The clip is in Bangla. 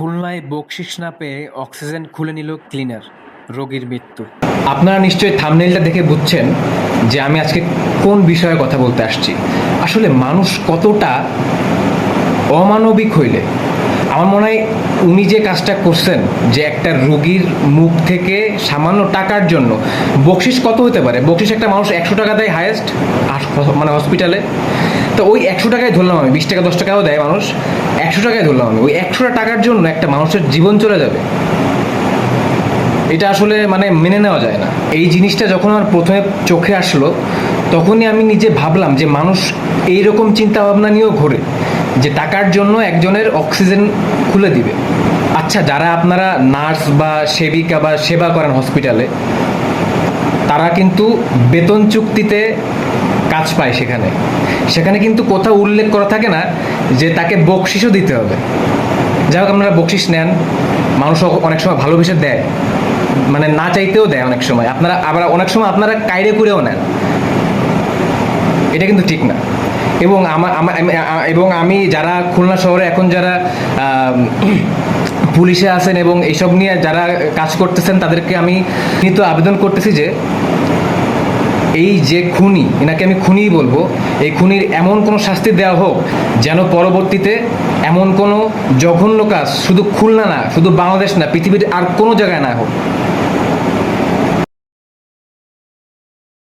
খুলনায় বকশিস না পেয়ে অক্সিজেন খুলে নিল ক্লিনার, রোগীর মৃত্যু। আপনারা নিশ্চয়ই থামনেলটা দেখে বুঝছেন যে আমি আজকে কোন বিষয়ে কথা বলতে আসছি। আসলে মানুষ কতটা অমানবিক হইলে আমার মনে হয় উনি যে কাজটা করছেন, যে একটা রোগীর মুখ থেকে সামান্য টাকার জন্য বকশিস কত হতে পারে? বকশিস একটা মানুষ একশো টাকা দেয় হায়েস্ট মানে হসপিটালে তো ওই একশো টাকায় ধরলাম আমি, বিশ টাকা, দশ টাকাও দেয় মানুষ, একশো টাকায় ধরলাম আমি। ওই একশোটা টাকার জন্য একটা মানুষের জীবন চলে যাবে। এটা আসলে মানে মেনে নেওয়া যায় না। এই জিনিসটা যখন আমার প্রথমে চোখে আসলো, তখনই আমি নিজে ভাবলাম যে মানুষ এইরকম চিন্তা ভাবনা নিয়েও ঘোরে। যে টাকার জন্য একজনের অক্সিজেন খুলে দিবে। আচ্ছা যারা আপনারা নার্স বা সেবিকা বা সেবা করেন হসপিটালে, তারা কিন্তু বেতন চুক্তিতে কাজ পায় সেখানে। সেখানে কিন্তু কোথাও উল্লেখ করা থাকে না যে তাকে বকশিসও দিতে হবে। যাই হোক, আপনারা বকশিস নেন। মানুষ অনেক সময় ভালোবেসে দেয়। মানে না চাইতেও দেয় অনেক সময়। আপনারা আবার অনেক সময় আপনারা কাইরে করেও নেন। এটা কিন্তু ঠিক না। এবং আমার এবং আমি যারা খুলনা শহরে এখন যারা পুলিশে আছেন এবং এইসব নিয়ে যারা কাজ করতেছেন, তাদেরকে আমি কিন্তু আবেদন করতেছি যে, এই যে খুনি, এনাকে আমি খুনিই বলব, এই খুনির এমন কোনো শাস্তি দেওয়া হোক যেন পরবর্তীতে এমন কোনো জঘন্য কাজ শুধু খুলনা না, শুধু বাংলাদেশ না, পৃথিবীর আর কোনো জায়গায় না হোক।